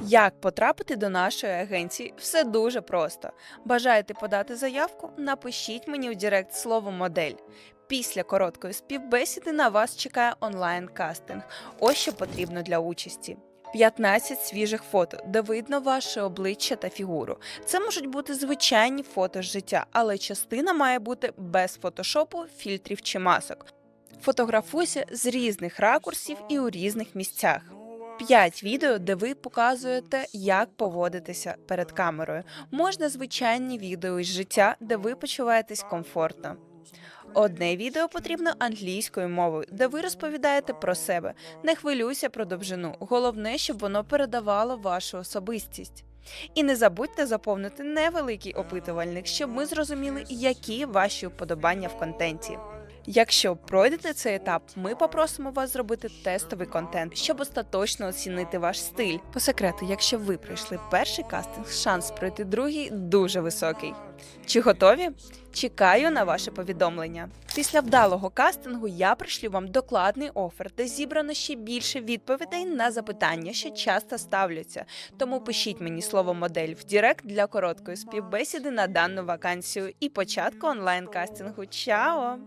Як потрапити до нашої агенції? Все дуже просто. Бажаєте подати заявку? Напишіть мені у Директ слово модель. Після короткої співбесіди на вас чекає онлайн-кастинг. Ось що потрібно для участі. 15 свіжих фото, де видно ваше обличчя та фігуру. Це можуть бути звичайні фото з життя, але частина має бути без фотошопу, фільтрів чи масок. Фотографуйся з різних ракурсів і у різних місцях. 5 відео, де ви показуєте, як поводитися перед камерою. Можна звичайні відео із життя, де ви почуваєтесь комфортно. Одне відео потрібно англійською мовою, де ви розповідаєте про себе. Не хвилюйся про довжину. Головне, щоб воно передавало вашу особистість. І не забудьте заповнити невеликий опитувальник, щоб ми зрозуміли, які ваші вподобання в контенті. Якщо пройдете цей етап, ми попросимо вас зробити тестовий контент, щоб остаточно оцінити ваш стиль. По секрету, якщо ви пройшли перший кастинг, шанс пройти другий дуже високий. Чи готові? Чекаю на ваше повідомлення. Після вдалого кастингу я пришлю вам докладний офер, де зібрано ще більше відповідей на запитання, що часто ставляться. Тому пишіть мені слово модель в Директ для короткої співбесіди на дану вакансію і початку онлайн кастингу. Чао!